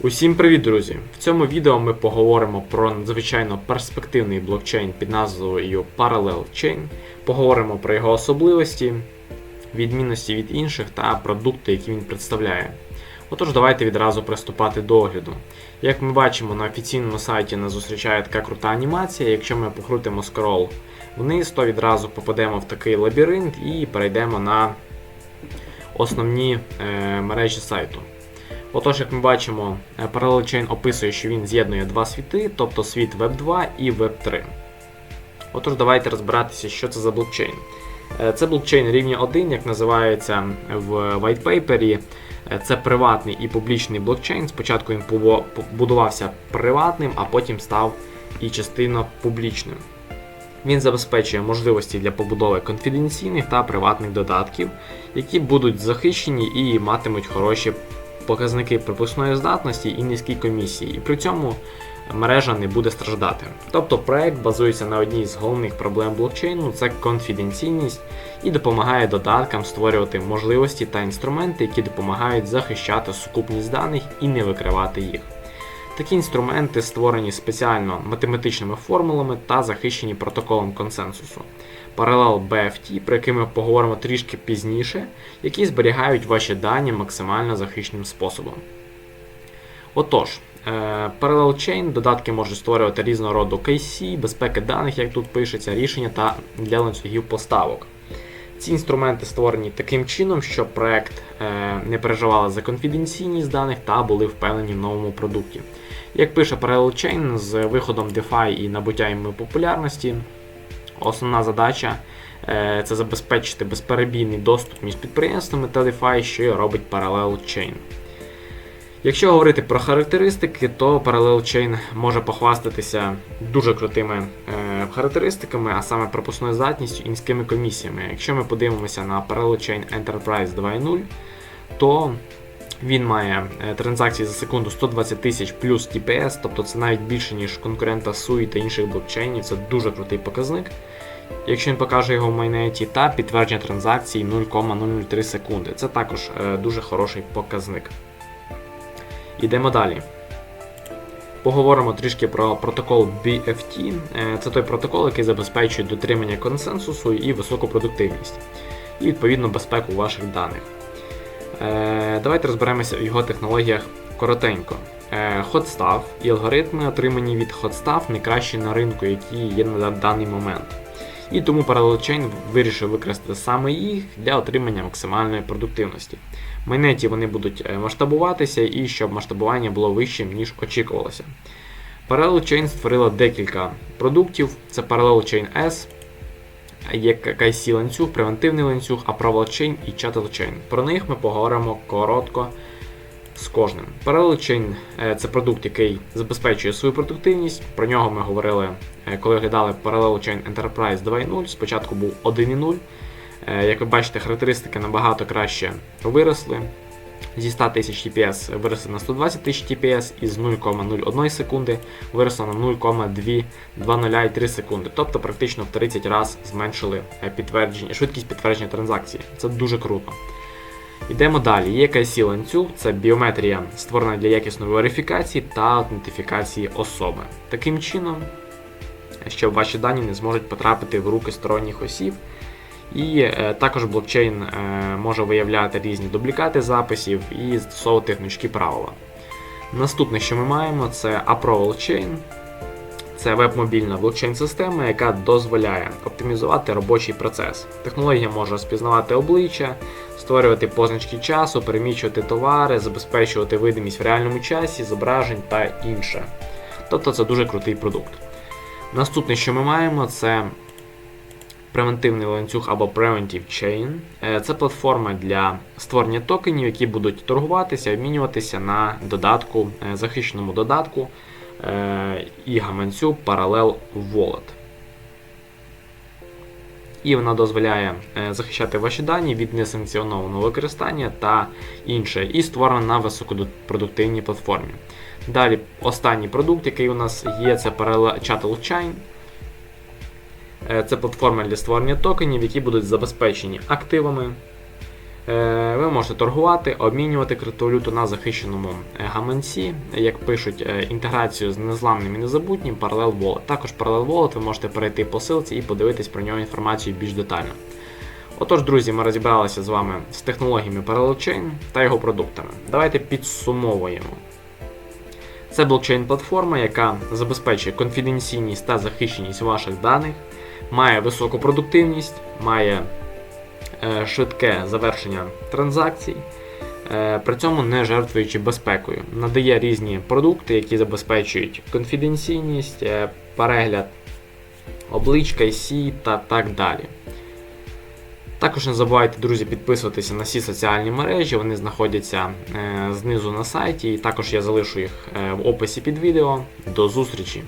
Усім привіт, друзі! В цьому відео ми поговоримо про надзвичайно перспективний блокчейн під назвою Parallel Chain. Поговоримо про його особливості, відмінності від інших та продукти, які він представляє. Отож, давайте відразу приступати до огляду. Як ми бачимо, на офіційному сайті нас зустрічає така крута анімація. Якщо ми покрутимо скрол вниз, то відразу попадемо в такий лабіринт і перейдемо на основні е, мережі сайту. Отож, як ми бачимо, е, Parallel Chain описує, що він з'єднує два світи, тобто світ Web 2 і Web 3. Отож, давайте розбиратися, що це за блокчейн. Е, Це блокчейн рівня 1, як називається в white paper. Е, Це приватний і публічний блокчейн. Спочатку він будувався приватним, а потім став і частинно публічним. Він забезпечує можливості для побудови конфіденційних та приватних додатків, які будуть захищені і матимуть хороші показники пропускної здатності і низькі комісії, і при цьому мережа не буде страждати. Тобто проект базується на одній з головних проблем блокчейну це конфіденційність і допомагає додаткам створювати можливості та інструменти, які допомагають захищати сукупність даних і не викривати їх. Такі інструменти створені спеціально математичними формулами та захищені протоколом консенсусу. Паралел BFT, про який ми поговоримо трішки пізніше, які зберігають ваші дані максимально захищеним способом. Отож, е, Parallel Chain додатки можуть створювати різного роду KC, безпеки даних, як тут пишеться, рішення та для ланцюгів поставок. Ці інструменти створені таким чином, щоб проект е, не переживала за конфіденційність даних та були впевнені в новому продукті. Як пише Parallel Chain, з виходом DeFi і набуття їм популярності, основна задача е, це забезпечити безперебійний доступ між підприємствами та DeFi, що й робить Parallel Chain. Якщо говорити про характеристики, то Parallel Chain може похвастатися дуже крутими е, характеристиками, а саме пропускною здатністю і низькими комісіями. Якщо ми подивимося на Parallel Chain Enterprise 2.0, то він має е, транзакції за секунду 120 тисяч плюс TPS, тобто це навіть більше, ніж конкурента SUI та інших блокчейнів, це дуже крутий показник. Якщо він покаже його в майнеті, та підтвердження транзакцій 0,003 секунди. Це також е, дуже хороший показник. Ідемо далі. Поговоримо трішки про протокол BFT. Е, Це той протокол, який забезпечує дотримання консенсусу і високу продуктивність, і відповідно безпеку ваших даних. Е, Давайте розберемося в його технологіях коротенько. Е, Hotstaff і алгоритми, отримані від Hotstaff, найкращі на ринку, які є на даний момент. І тому Parallel Chain вирішив використати саме їх для отримання максимальної продуктивності. В майнеті вони будуть е, масштабуватися і щоб масштабування було вищим, ніж очікувалося. Parallel Chain створила декілька продуктів: це Parallel Chain S, є KC ланцюг, превентивний ланцюг, Approval Chain і Chattel Chain. Про них ми поговоримо коротко з кожним. Parallel Chain це продукт, який забезпечує свою продуктивність. Про нього ми говорили, е, коли оглядали Parallel Chain Enterprise 2.0. Спочатку був 1.0. Е, Як ви бачите, характеристики набагато краще виросли. Зі 100 тисяч TPS виросли на 120 тисяч TPS і з 0,01 секунди виросло на 0,203 секунди. Тобто практично в 30 разів зменшили е, підтвердження, швидкість підтвердження транзакцій. Це дуже круто. Йдемо далі. Є KC ланцюг, це біометрія, створена для якісної верифікації та аутентифікації особи. Таким чином, щоб ваші дані не зможуть потрапити в руки сторонніх осіб. І е, також блокчейн е, може виявляти різні дублікати записів і застосовувати гнучкі правила. Наступне, що ми маємо, це Approval Chain. Це веб-мобільна блокчейн-система, яка дозволяє оптимізувати робочий процес. Технологія може розпізнавати обличчя, створювати позначки часу, переміщувати товари, забезпечувати видимість в реальному часі, зображень та інше. Тобто це дуже крутий продукт. Наступне, що ми маємо, це превентивний ланцюг або Preventive Chain. Е, Це платформа для створення токенів, які будуть торгуватися, обмінюватися на додатку, е, захищеному додатку е, і гаманцю Parallel Wallet. І вона дозволяє е, захищати ваші дані від несанкціонованого використання та інше, і створена на високопродуктивній платформі. Далі, останній продукт, який у нас є, це Parallel Chain. Е, Це платформа для створення токенів, які будуть забезпечені активами, Ви можете торгувати, обмінювати криптовалюту на захищеному е, гаманці, як пишуть, е, інтеграцію з незламним і незабутнім Parallel Wallet. Також Parallel Wallet ви можете перейти по ссылці і подивитись про нього інформацію більш детально. Отож, друзі, ми розібралися з вами з технологіями Parallel Chain та його продуктами. Давайте підсумовуємо. Це блокчейн-платформа, яка забезпечує конфіденційність та захищеність ваших даних, має високу продуктивність, має е, швидке завершення транзакцій, е, при цьому не жертвуючи безпекою. Надає різні продукти, які забезпечують конфіденційність, е, перегляд обличчя, IC та так далі. Також не забувайте, друзі, підписуватися на всі соціальні мережі, вони знаходяться е, знизу на сайті, і також я залишу їх е, в описі під відео. До зустрічі!